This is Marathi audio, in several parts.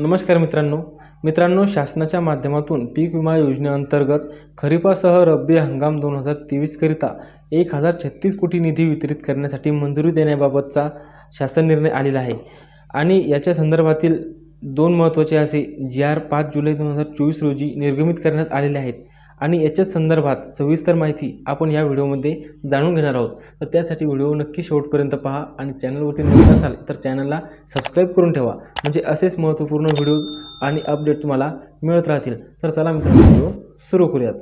नमस्कार मित्रांनो. मित्रांनो शासनाच्या माध्यमातून पीक विमा योजनेअंतर्गत खरीपासह रब्बी हंगाम दोन हजार तेवीसकरिता एक हजार छत्तीस कोटी निधी वितरित करण्यासाठी मंजुरी देण्याबाबतचा शासन निर्णय आलेला आहे. आणि याच्या संदर्भातील दोन महत्त्वाचे असे जी आर पाच जुलै दोन हजार चोवीस रोजी निर्गमित करण्यात आलेले आहेत. आणि याच्याच संदर्भात सविस्तर माहिती आपण या व्हिडिओमध्ये जाणून घेणार आहोत. तर त्यासाठी व्हिडिओ नक्की शेवटपर्यंत पहा आणि चॅनलवरती नवीन असाल तर चॅनलला सबस्क्राईब करून ठेवा. म्हणजे असेच महत्त्वपूर्ण व्हिडिओज आणि अपडेट तुम्हाला मिळत राहतील. तर चला मित्रांनो व्हिडिओ सुरू करूयात.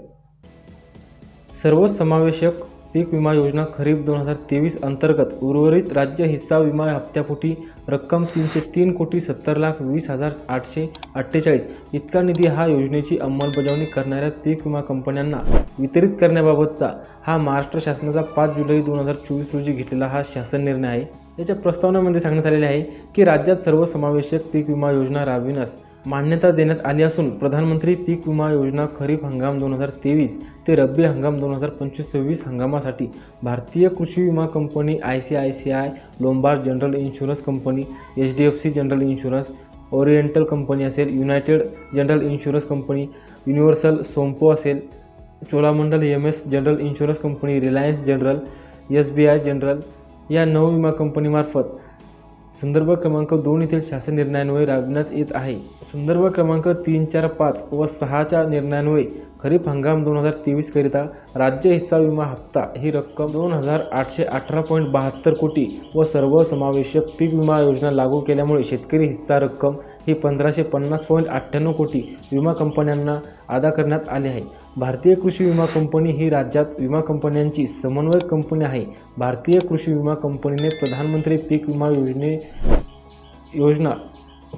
सर्वसमावेशक पीक विमा योजना खरीप दोन हजार तेवीस अंतर्गत उर्वरित राज्य हिस्सा विमा हप्त्यापोटी रक्कम तीनशे तीन कोटी सत्तर लाख वीस हजार आठशे अठ्ठेचाळीस. इतका निधी हा योजनेची अंमलबजावणी करणाऱ्या पीक विमा कंपन्यांना वितरित करण्याबाबतचा हा महाराष्ट्र शासनाचा पाच जुलै दोन हजार चोवीस रोजी घेतलेला हा शासन निर्णय आहे. याच्या प्रस्तावनामध्ये सांगण्यात आलेले आहे की राज्यात सर्वसमावेशक पीक विमा योजना राबविण्यास मान्यता देण्यात आली असून प्रधानमंत्री पीक विमा योजना खरीप हंगाम दोन हजार तेवीस ते रब्बी हंगाम दोन हजार पंचवीस सव्वीस हंगामासाठी भारतीय कृषी विमा company I C I C I Lombard general insurance company H D F C general insurance Oriental company असेल United general insurance company Universal Sompo असेल Cholamandal M S general insurance company Reliance general S B I general या नऊ विमा कंपनीमार्फत संदर्भ क्रमांक दोन येथील शासन निर्णयांमुळे राबविण्यात येत आहे. संदर्भ क्रमांक तीन चार पाच व सहाच्या निर्णयांमुळे खरीप हंगाम दोन हजार तेवीसकरिता राज्य हिस्सा विमा हप्ता ही रक्कम दोन हजार आठशे अठरा पॉईंट बहात्तर कोटी व सर्वसमावेशक पीक विमा योजना लागू केल्यामुळे शेतकरी हिस्सा रक्कम ही पंधराशे पन्नास पॉईंट अठ्ठ्याण्णव कोटी विमा कंपन्यांना अदा करण्यात आली आहे. भारतीय कृषी विमा कंपनी ही राज्यात विमा कंपन्यांची समन्वय कंपनी आहे. भारतीय कृषी विमा कंपनीने प्रधानमंत्री पीक विमा योजने योजना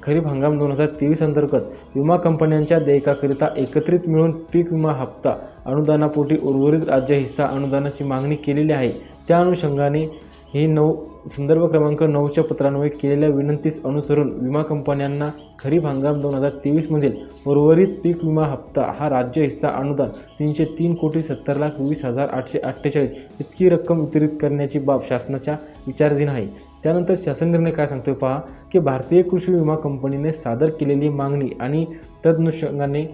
खरीप हंगाम दोन हजार तेवीस अंतर्गत विमा कंपन्यांच्या देयकाकरिता एकत्रित मिळून पीक विमा हप्ता अनुदानापोटी उर्वरित राज्य हिस्सा अनुदानाची मागणी केलेली आहे. त्या अनुषंगाने हे नऊ संदर्भ क्रमांक नऊच्या पत्रान्वये केलेल्या विनंतीस अनुसरून विमा कंपन्यांना खरीप हंगाम दोन हजार तेवीसमधील उर्वरित पीक विमा हप्ता हा राज्य हिस्सा अनुदान तीनशे तीन कोटी सत्तर लाख वीस हजार आठशे अठ्ठेचाळीस इतकी रक्कम वितरित करण्याची बाब शासनाच्या विचाराधीन आहे. त्यानंतर शासन निर्णय काय सांगतोय पहा की भारतीय कृषी विमा कंपनीने सादर केलेली मागणी आणि तदनुषंगाने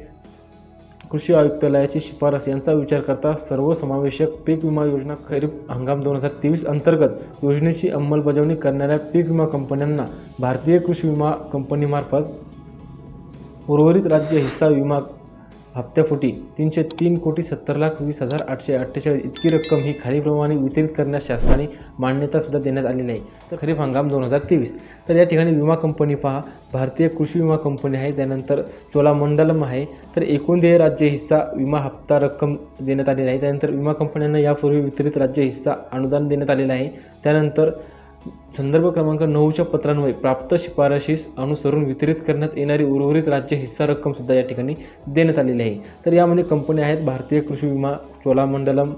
कृषी आयुक्तालयाची शिफारस यांचा विचार करता सर्वसमावेशक पीक विमा योजना खरीप हंगाम दोन हजार तेवीस अंतर्गत योजनेची अंमलबजावणी करणाऱ्या पीक विमा कंपन्यांना भारतीय कृषी विमा कंपनीमार्फत उर्वरित राज्य हिस्सा विमा हप्त्यापोटी तीनशे तीन कोटी सत्तर लाख वीस हजार आठशे अठ्ठेचाळीस इतकी रक्कम ही खालीलप्रमाणे वितरित करण्यास शासनाने मान्यतासुद्धा देण्यात आलेली आहे तर खरीप हंगाम दोन हजार तेवीस. तर या ठिकाणी विमा कंपनी पहा. भारतीय कृषी विमा कंपनी आहे. त्यानंतर चोलामंडलम आहे. तर एकूण देय राज्य हिस्सा विमा हप्ता रक्कम देण्यात आलेली आहे. त्यानंतर विमा कंपन्यांना यापूर्वी वितरित राज्य हिस्सा अनुदान देण्यात आलेलं आहे. त्यानंतर संदर्भ क्रमांक नऊच्या पत्रांमुळे प्राप्त शिफारशीस अनुसरून वितरित करण्यात येणारी उर्वरित राज्य हिस्सा रक्कमसुद्धा या ठिकाणी देण्यात आलेली आहे. तर यामध्ये कंपन्या आहेत भारतीय कृषी विमा Cholamandalam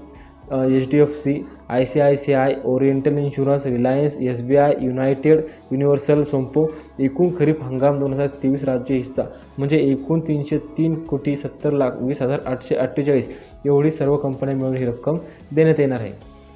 H D F C I C I C I Oriental insurance Reliance S B I United Universal Sompo एकूण खरीप हंगाम दोन हजार तेवीस राज्य हिस्सा म्हणजे एकूण तीनशे तीन कोटी सत्तर लाख वीस हजार आठशे अठ्ठेचाळीस एवढी सर्व कंपन्या मिळून ही रक्कम देण्यात येणार आहे.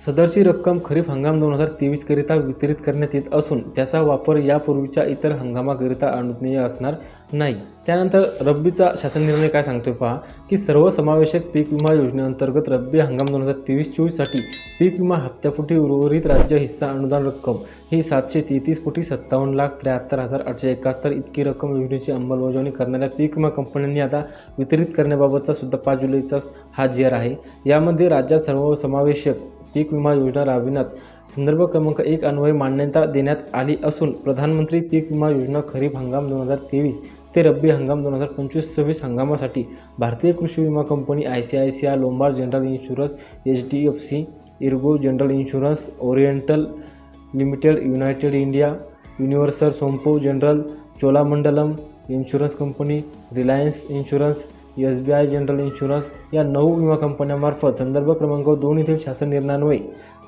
सदरची रक्कम खरीप हंगाम दोन हजार तेवीसकरिता वितरित करण्यात येत असून त्याचा वापर यापूर्वीच्या इतर हंगामाकरिता अनुज्ञेय असणार नाही. त्यानंतर रब्बीचा शासन निर्णय काय सांगतोय पहा की सर्वसमावेशक पीक विमा योजनेअंतर्गत रब्बी हंगाम दोन हजार तेवीस चोवीससाठी पीक विमा हप्त्यापोटी उर्वरित राज्य हिस्सा अनुदान रक्कम ही सातशे तेहतीस कोटी सत्तावन्न लाख त्र्याहत्तर हजार आठशे एकाहत्तर इतकी रक्कम योजनेची अंमलबजावणी करणाऱ्या पीक विमा कंपन्यांनी आता वितरित करण्याबाबतचा सुद्धा पाच जुलैचा हा जी आहे. यामध्ये राज्यात सर्वसमावेशक पीक विमा योजना राबविण्यात संदर्भ क्रमांक एक अन्वये मान्यता देण्यात आली असून प्रधानमंत्री पीक विमा योजना खरीप हंगाम दोन हजार तेवीस ते रब्बी हंगाम दोन हजार पंचवीस सव्वीस हंगामासाठी भारतीय कृषी विमा company I C I C I Lombard general insurance H D F C ERGO general insurance Oriental limited United India Universal Sompo general Cholamandalam insurance company Reliance insurance S B I general insurance या नऊ विमा कंपन्यांमार्फत संदर्भ क्रमांक दोन येथील शासन निर्णयान्वये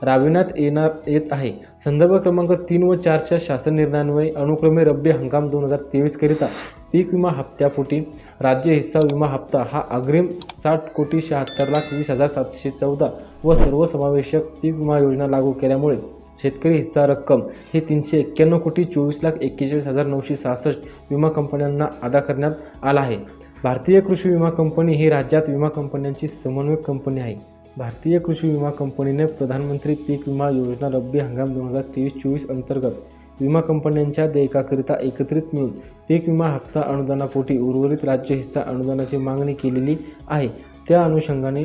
राबविण्यात येणार येत आहे. संदर्भ क्रमांक तीन व चारच्या शासन निर्णयान्वये अनुक्रमे रब्बी हंगाम दोन हजार तेवीसकरिता पीक विमा हप्त्यापोटी राज्य हिस्सा विमा हप्ता हा अग्रिम साठ कोटी शहात्तर लाख वीस हजार सातशे चौदा व सर्वसमावेशक पीक विमा योजना लागू केल्यामुळे शेतकरी हिस्सा रक्कम ही तीनशे एक्क्याण्णव कोटी चोवीस लाख एक्केचाळीस हजार नऊशे सहासष्ट विमा कंपन्यांना अदा करण्यात आला आहे. भारतीय कृषी विमा कंपनी ही राज्यात विमा कंपन्यांची समन्वयक कंपनी आहे. भारतीय कृषी विमा कंपनीने प्रधानमंत्री पीक विमा योजना रब्बी हंगाम दोन हजार तेवीस चोवीस अंतर्गत विमा कंपन्यांच्या देयकाकरिता एकत्रित मिळून पीक विमा हप्ता अनुदानापोटी उर्वरित राज्य हिस्सा अनुदानाची मागणी केलेली आहे. त्या अनुषंगाने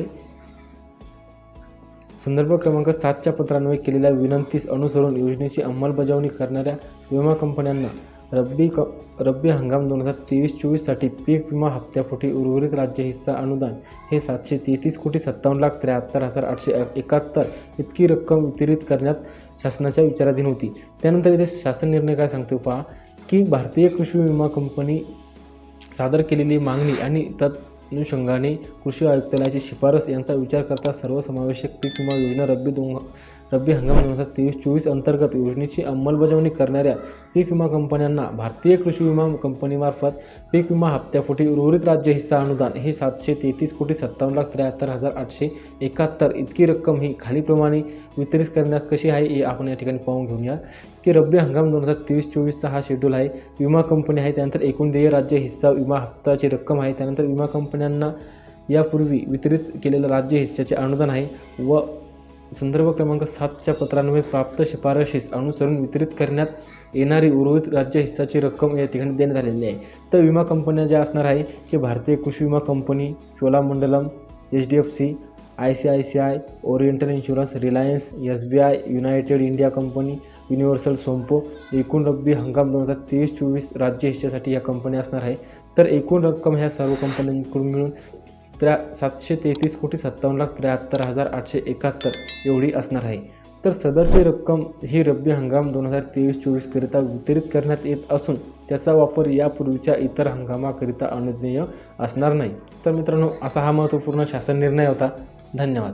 संदर्भ क्रमांक सातच्या पत्रान्वये केलेल्या विनंतीस अनुसरून योजनेची अंमलबजावणी करणाऱ्या विमा कंपन्यांना रब्बी क रब्बी हंगाम दोन हजार तेवीस चोवीससाठी पीक विमा हप्त्यापोटी उर्वरित राज्य हिस्सा अनुदान हे सातशे तेहतीस कोटी सत्तावन्न लाख त्र्याहत्तर हजार आठशे एकाहत्तर इतकी रक्कम वितरित करण्यात शासनाच्या विचाराधीन होती. त्यानंतर इथे शासन निर्णय काय सांगतो पहा की भारतीय कृषी विमा कंपनी सादर केलेली मागणी आणि तदनुषंगाने कृषी आयुक्तालयाची शिफारस यांचा विचार करता सर्वसमावेशक पीक विमा योजना रब्बी दोन रब्बी हंगाम दोन हजार तेवीस चोवीस अंतर्गत योजनेची अंमलबजावणी करणाऱ्या पीक विमा कंपन्यांना भारतीय कृषी विमा कंपनीमार्फत पीक विमा हप्त्यापोटी उर्वरित राज्य हिस्सा अनुदान. हे सातशे तेहतीस कोटी सत्तावन्न लाख त्र्याहत्तर हजार आठशे एकाहत्तर. इतकी रक्कम ही खालीप्रमाणे वितरित करण्यात कशी आहे हे आपण या ठिकाणी पाहून घेऊया. की रब्बी हंगाम दोन हजार तेवीस चोवीसचा हा शेड्यूल आहे. विमा कंपनी आहे त्यानंतर एकूण देय राज्य हिस्सा विमा हप्ताची रक्कम आहे. त्यानंतर विमा कंपन्यांना यापूर्वी वितरित केलेलं राज्य हिस्साचे अनुदान आहे व संदर्भ क्रमांक सातच्या पत्रान्वये प्राप्त शिफारशीस अनुसरून वितरित करण्यात येणारी उर्वरित राज्य हिस्साची रक्कम या ठिकाणी देण्यात आलेली आहे. तर विमा कंपन्या ज्या असणार आहे की भारतीय कृषी विमा company Cholamandalam H D F C I C I C I Oriental insurance Reliance S B I United India company Universal Sompo एकूण रब्बी हंगाम दोन हजार तेवीस चोवीस राज्य हिस्सासाठी या कंपन्या असणार आहे. तर एकूण रक्कम ह्या सर्व कंपन्यांकडून मिळून त्र्या सातशे तेहतीस कोटी सत्तावन्न लाख त्र्याहत्तर हजार आठशे एकाहत्तर एवढी असणार आहे. तर सदरची रक्कम ही रब्बी हंगाम दोन हजार तेवीस चोवीसकरिता वितरित करण्यात येत असून त्याचा वापर यापूर्वीच्या इतर हंगामाकरिता अनुज्ञेय असणार नाही. तर मित्रांनो असा हा महत्त्वपूर्ण शासन निर्णय होता. धन्यवाद.